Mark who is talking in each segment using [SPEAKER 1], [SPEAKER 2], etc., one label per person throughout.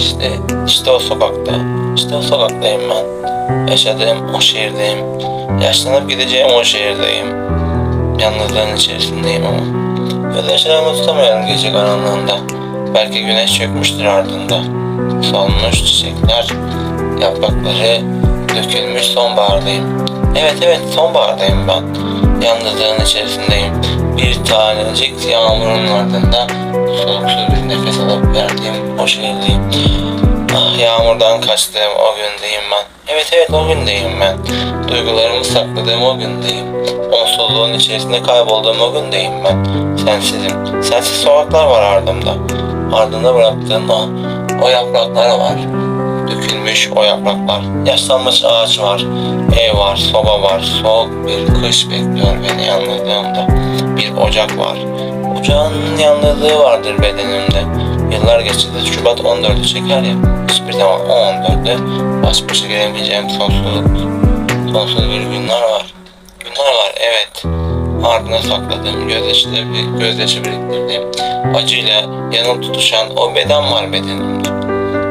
[SPEAKER 1] İşte, işte o sokakta, işte o sokaktayım ben. Yaşadığım o şehirdeyim. Yaşlanıp gideceğim o şehirdeyim. Yalnızlığın içerisindeyim ama. Gözyaşlarımı tutamıyorum gece karanlığında. Belki güneş çökmüştür ardında. Solmuş çiçekler, yaprakları dökülmüş sonbahardayım. Evet evet sonbahardayım ben. Yalnızlığın içerisindeyim. Tanecik yağmurun ardında soluk soluk bir nefes alıp verdiğim o şehirdeyim. Ah yağmurdan kaçtığım o gündeyim ben. Evet evet o gündeyim ben. Duygularımı sakladığım o gündeyim. Onsuzluğun içerisinde kaybolduğum o gündeyim ben. Sensizim. Sensiz sokaklar var ardımda. Ardında bıraktığın o, o yapraklar var. Dökülmüş o yapraklar. Yaşlanmış ağaç var. Ev var, soba var. Soğuk bir kış bekliyor beni yalnızlığımda. Bir ocak var. Ocağın yalnızlığı vardır bedenimde. Yıllar geçti Şubat 14'ü çeker ya. Hiçbir zaman o 14'te baş başa gelemeyeceğim sonsuzluk. Sonsuz bir günler var. Günler var evet. Ardına sakladığım gözyaşı, gözyaşı biriktirdiğim acıyla yanıp tutuşan o beden var bedenimde.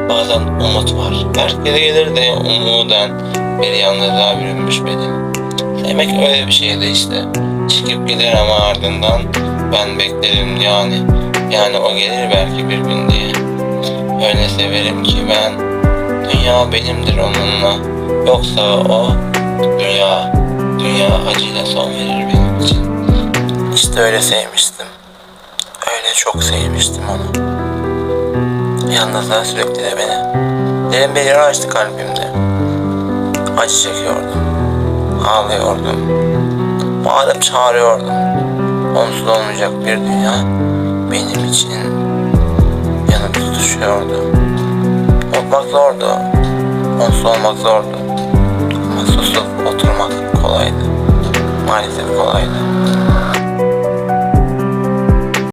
[SPEAKER 1] Bazen umut var. Herkese gelir de umuden bir yalnızlığa bürünmüş bedenim. Sevmek öyle bir şeydi işte. Çıkıp gider ama ardından ben beklerim yani. Yani o gelir belki bir gün diye. Öyle severim ki ben. Dünya benimdir onunla. Yoksa o dünya, dünya acıyla son verir benim için. İşte öyle sevmiştim. Öyle çok sevmiştim onu. Yalnızlığa sürekli de beni. Derin bir yara açtı kalbimde. Acı çekiyordum. Ağlıyordum. Bağırıp çağırıyordum. Onsuz olmayacak bir dünya benim için yanıp tutuşuyordu. Unutmak zordu. Onsuz olmak zordu. Ama susup oturmak kolaydı. Maalesef kolaydı.